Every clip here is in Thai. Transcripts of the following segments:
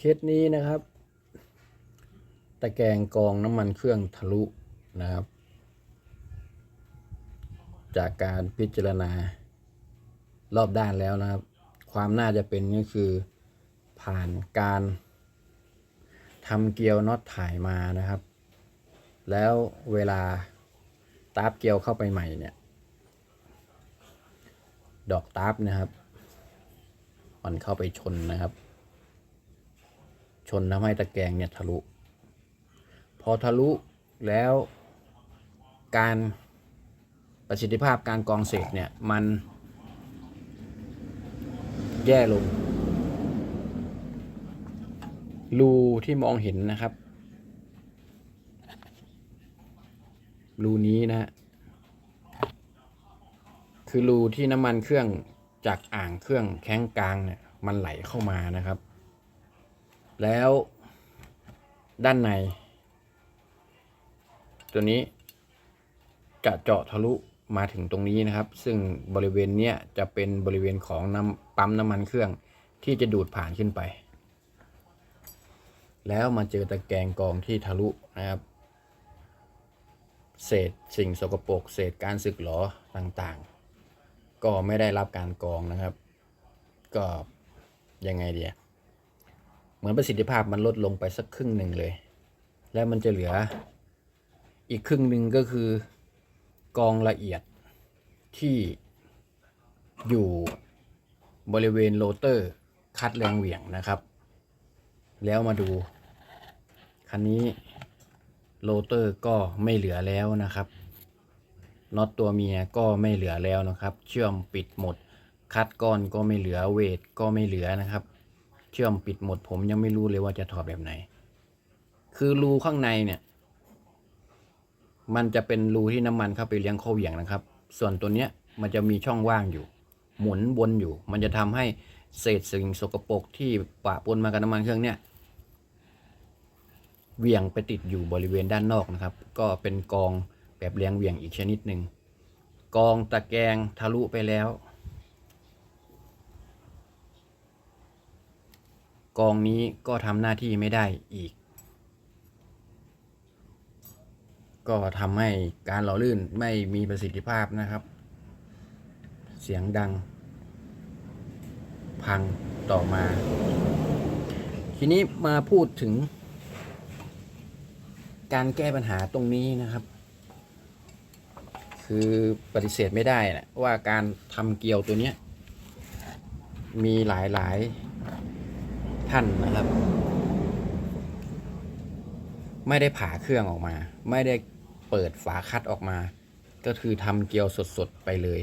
เคสนี้นะครับ ตะแกรงกองน้ำมันเครื่องทะลุนะครับ จากการพิจารณารอบด้านแล้วนะครับ ความน่าจะเป็นก็คือผ่านการทำเกลียวน็อตถ่ายมานะครับ แล้วเวลาตาบเกลียวเข้าไปใหม่เนี่ย ดอกตาบนะครับ มันเข้าไปชนนะครับ ชนทำให้ตะแกรงเนี่ยทะลุ พอทะลุแล้วการประสิทธิภาพการกรองเศษเนี่ยมันแย่ลง รูที่มองเห็นนะครับ รูนี้นะฮะคือรูที่น้ำมันเครื่องจากอ่างเครื่องแข้งกลางเนี่ยมันไหลเข้ามานะครับ แล้วด้านใน ตัวนี้จะเจาะทะลุมาถึงตรงนี้นะครับ ซึ่งบริเวณเนี้ยจะเป็นบริเวณของน้ำปั๊มน้ำมันเครื่องที่จะดูดผ่านขึ้นไป แล้วมาเจอตะแกรงกองที่ทะลุนะครับ เศษสิ่งสกปรกเศษการสึกหรอต่างๆ ก็ไม่ได้รับการกองนะครับ ก็ยังไงเดีย เหมือนประสิทธิภาพมันลดลงไปสักครึ่งหนึ่งเลย แล้วมันจะเหลืออีกครึ่งหนึ่งก็คือกองละเอียดที่อยู่บริเวณโรเตอร์คัดแรงเหวี่ยงนะครับ แล้วมาดู คันนี้โรเตอร์ก็ไม่เหลือแล้วนะครับน็อตตัวเมียก็ไม่เหลือแล้วนะครับ เชื่อมปิดหมด คัดก้อนก็ไม่เหลือเวทก็ไม่เหลือนะครับ เชื่อมปิดหมด ผมยังไม่รู้เลยว่าจะถอดแบบไหน คือรูข้างในเนี่ย มันจะเป็นรูที่น้ำมันเข้าไปเลี้ยงข้อเหวี่ยงนะครับ ส่วนตัวเนี้ยมันจะมีช่องว่างอยู่ หมุนวนอยู่ มันจะทำให้เศษสิ่งสกปรกที่ปะปนมากับน้ำมันเครื่องเนี่ยเวียงไปติดอยู่บริเวณด้านนอกนะครับ ก็เป็นกองแบบเลี้ยงเวียงอีกชนิดหนึ่งกองตะแกรงทะลุไปแล้ว กองนี้ก็ทำหน้าที่ไม่ได้อีก ก็ทำให้การหล่อลื่นไม่มีประสิทธิภาพนะครับ เสียงดัง พังต่อมา ทีนี้มาพูดถึง การแก้ปัญหาตรงนี้นะครับ คือปฏิเสธไม่ได้นะว่าการทำเกลียวตัวนี้มีหลายหลายๆ ท่านนะครับ ไม่ได้ผ่าเครื่องออกมา ไม่ได้เปิดฝาคัดออกมา ก็คือทำเกลียวสดๆไปเลย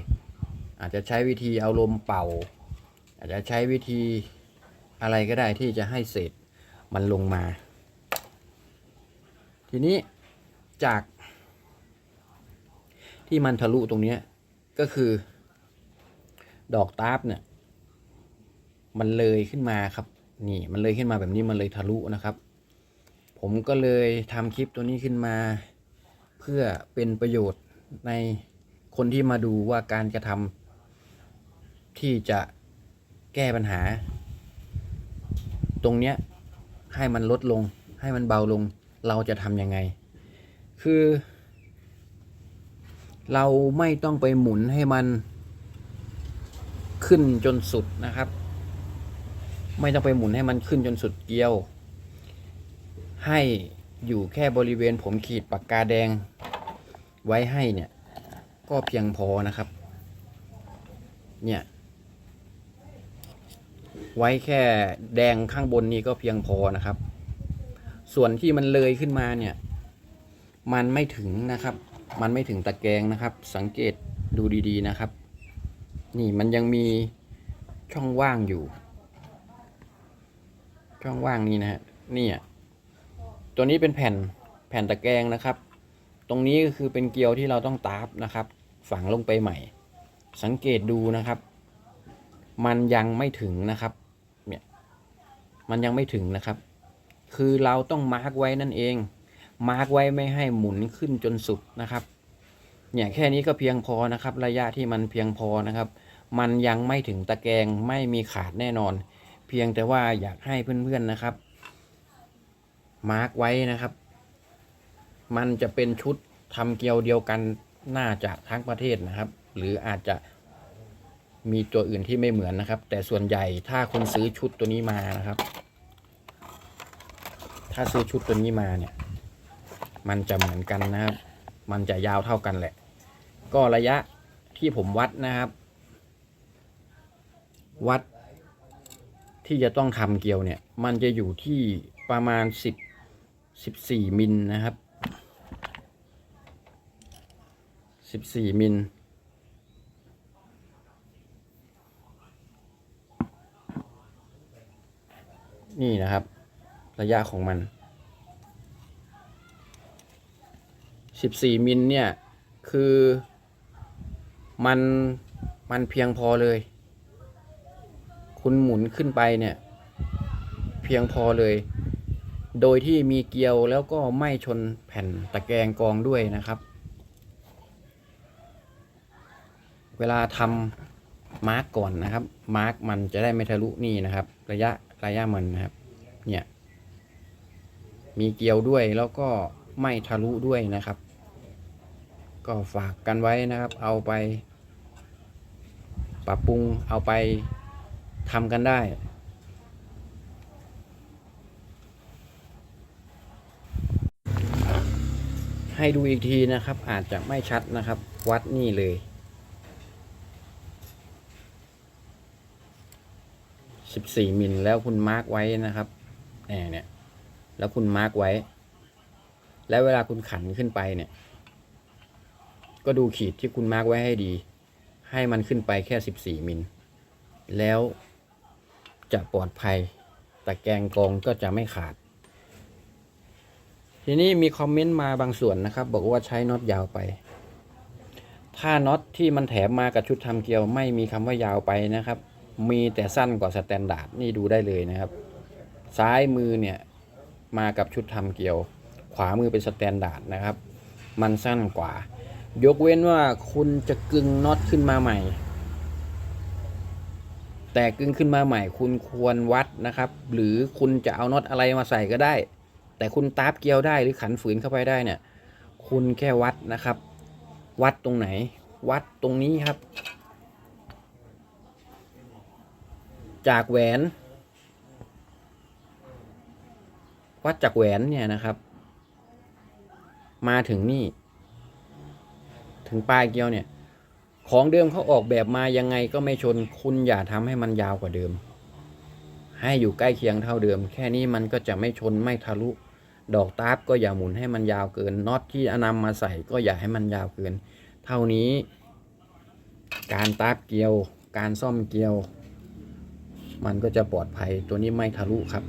อาจจะใช้วิธีเอาลมเป่า อาจจะใช้วิธีอะไรก็ได้ที่จะให้เศษมันลงมา ทีนี้จาก ที่มันทะลุตรงนี้ก็คือ ดอกตาร์ปเนี่ย มันเลยขึ้นมาครับ นี่มันเลยขึ้นมาแบบนี้มันเลยทะลุนะครับ ผมก็เลยทำคลิปตัวนี้ขึ้นมา เพื่อเป็นประโยชน์ในคนที่มาดูว่าการกระทำที่จะแก้ปัญหา ตรงเนี้ยให้มันลดลง ให้มันเบาลง เราจะทำยังไง คือ เราไม่ต้องไปหมุนให้มันขึ้นจนสุดนะครับ ไม่ต้องไปหมุนให้มันขึ้นจนสุดเกลียว ให้อยู่แค่บริเวณผมขีดปากกาแดงไว้ให้เนี่ย ก็เพียงพอนะครับ เนี่ย ไว้แค่แดงข้างบนนี้ก็เพียงพอนะครับ ส่วนที่มันเลยขึ้นมาเนี่ย มันไม่ถึงนะครับ มันไม่ถึงตะแกรงนะครับ สังเกตดูดีๆนะครับ นี่มันยังมีช่องว่างอยู่ ช่องว่างนี้นะฮะนี่ยตัวนี้เป็นแผ่นแผ่นตะแกรงนะครับ ตรงนี้ก็คือเป็นเกลียวที่เราต้องตาบนะครับ ฝังลงไปใหม่ สังเกตดูนะครับ มันยังไม่ถึงนะครับ เนี่ย มันยังไม่ถึงนะครับ คือเราต้องมาร์กไว้นั่นเอง มาร์กไว้ไม่ให้หมุนขึ้นจนสุดนะครับ เนี่ยแค่นี้ก็เพียงพอนะครับ ระยะที่มันเพียงพอนะครับ มันยังไม่ถึงตะแกรงไม่มีขาดแน่นอน เพียงแต่ว่าอยากให้เพื่อนๆนะครับ มาร์กไว้นะครับ มันจะเป็นชุดทำเกลียวเดียวกันน่าจะทั้งประเทศนะครับ หรืออาจจะมีตัวอื่นที่ไม่เหมือนนะครับ แต่ส่วนใหญ่ถ้าคุณซื้อชุดตัวนี้มานะครับ ถ้าซื้อชุดตัวนี้มาเนี่ย มันจะเหมือนกันนะครับ มันจะยาวเท่ากันแหละ ก็ระยะที่ผมวัดนะครับ วัด ที่จะต้องทำเกลียวเนี่ย มันจะอยู่ที่ประมาณสิบสิบสี่มิลนะครับสิบสี่มิลนี่นะครับ ระยะของมันสิบสี่มิลเนี่ย คือมันมันเพียงพอเลย คุณหมุนขึ้นไปเนี่ย เพียงพอเลย โดยที่มีเกลียวแล้วก็ไม่ชนแผ่นตะแกรงกองด้วยนะครับ เวลาทำมาร์กก่อนนะครับ มาร์กมันจะได้ไม่ทะลุนี่นะครับ ระยะระยะมันนะครับ เนี่ย มีเกลียวด้วยแล้วก็ไม่ทะลุด้วยนะครับ ก็ฝากกันไว้นะครับ เอาไป ปรับปรุงเอาไป ทำกันได้ ให้ดูอีกทีนะครับ อาจจะไม่ชัดนะครับ วัดนี่เลย 14 มิลแล้วคุณมาร์กไว้นะครับแหมเนี่ย แล้วคุณมาร์กไว้ แล้วเวลาคุณขันขึ้นไปเนี่ย ก็ดูขีดที่คุณมาร์กไว้ให้ดี ให้มันขึ้นไปแค่ 14 มิลแล้ว จะปลอดภัยแต่แกรงกรองก็จะไม่ขาด ทีนี้มีคอมเมนต์มาบางส่วนนะครับ บอกว่าใช้น็อตยาวไป ถ้าน็อตที่มันแถมมากับชุดทำเกลียวไม่มีคำว่ายาวไปนะครับ มีแต่สั้นกว่าสแตนดาร์ดนี่ดูได้เลยนะครับ ซ้ายมือเนี่ยมากับชุดทำเกลียว ขวามือเป็นสแตนดาร์ดนะครับ มันสั้นกว่า ยกเว้นว่าคุณจะกึงน็อตขึ้นมาใหม่ แต่กึ่งขึ้นมาใหม่ คุณควรวัดนะครับ หรือคุณจะเอาน็อตอะไรมาใส่ก็ได้ แต่คุณตาบเกลียวได้หรือขันฝืนเข้าไปได้เนี่ย คุณแค่วัดนะครับ วัดตรงไหน วัดตรงนี้ครับ จากแหวน วัดจากแหวนเนี่ยนะครับ มาถึงนี่ ถึงปลายเกลียวเนี่ย ของเดิมเขาออกแบบมายังไงก็ไม่ชน คุณอย่าทำให้มันยาวกว่าเดิม ให้อยู่ใกล้เคียงเท่าเดิม แค่นี้มันก็จะไม่ชนไม่ทะลุ ดอกตารก็อย่าหมุนให้มันยาวเกินน็อตที่อนำมาใส่ก็อย่าให้มันยาวเกิน เท่านี้ การตารเกลียว การซ่อมเกลียว มันก็จะปลอดภัยตัวนี้ไม่ทะลุครับ